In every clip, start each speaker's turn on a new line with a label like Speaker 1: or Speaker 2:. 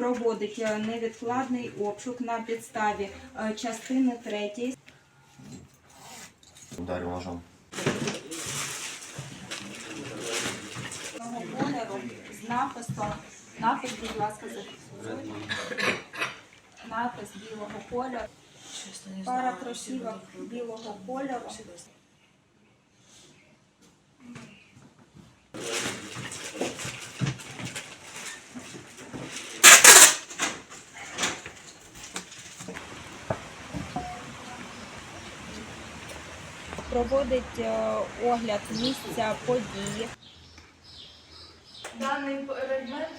Speaker 1: проводить е, невідкладний обшук на підставі е, частини 3
Speaker 2: Ударив ножом.
Speaker 1: кольору з написом. Напис, будь ласка, зафіксуйте. Напис білого кольору. Пара кросівок білого кольору. Проводить е, огляд місця події.
Speaker 3: Даний предмет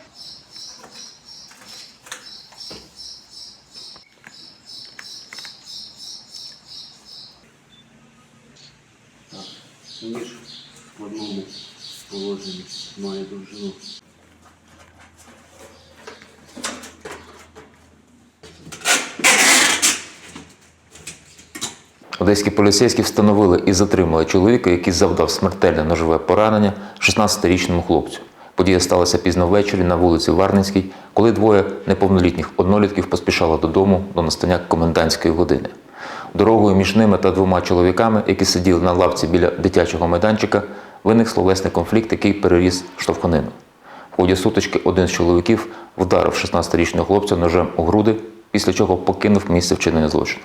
Speaker 4: Ніж в складному положенні має довжину.
Speaker 5: Одеські поліцейські встановили і затримали чоловіка, який завдав смертельне ножове поранення 16-річному хлопцю. Подія сталася пізно ввечері на вулиці Варненській, коли двоє неповнолітніх однолітків поспішали додому до настання комендантської години. Дорогою між ними та двома чоловіками, які сиділи на лавці біля дитячого майданчика, виник словесний конфлікт, який переріс штовханину. В ході сутички один з чоловіків вдарив 16-річного хлопця ножем у груди, після чого покинув місце вчинення злочину.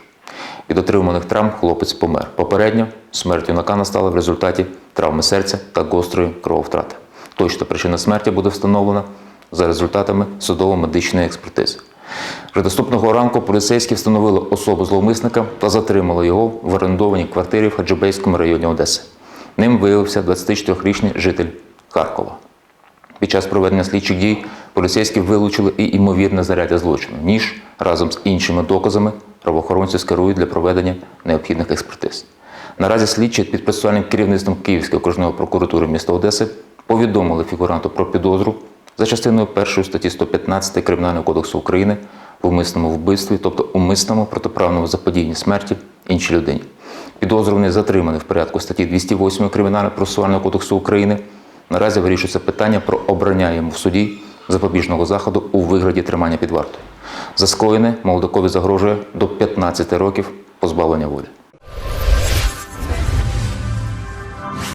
Speaker 5: Від отриманих травм хлопець помер. Попередньо смерть юнака настала в результаті травми серця та гострої крововтрати. Точна причина смерті буде встановлена за результатами судово-медичної експертизи. Вже наступного ранку поліцейські встановили особу зловмисника та затримали його в орендованій квартирі в Хаджибейському районі Одеси. Ним виявився 24-річний житель Харкова. Під час проведення слідчих дій поліцейські вилучили і ймовірне заряддя злочину. Ніж разом з іншими доказами правоохоронці скерують для проведення необхідних експертиз. Наразі слідчі під процесуальним керівництвом Київської окружної прокуратури міста Одеси повідомили фігуранту про підозру за частиною 1 статті 115 Кримінального кодексу України в умисному вбивстві, тобто умисному протиправному заподіянні смерті іншій людині. Підозрюваний затриманий в порядку статті 208 Кримінального процесуального кодексу України. Наразі вирішується питання про обрання йому в суді запобіжного заходу у вигляді тримання під вартою. За скоєне молодикові загрожує до 15 років позбавлення волі.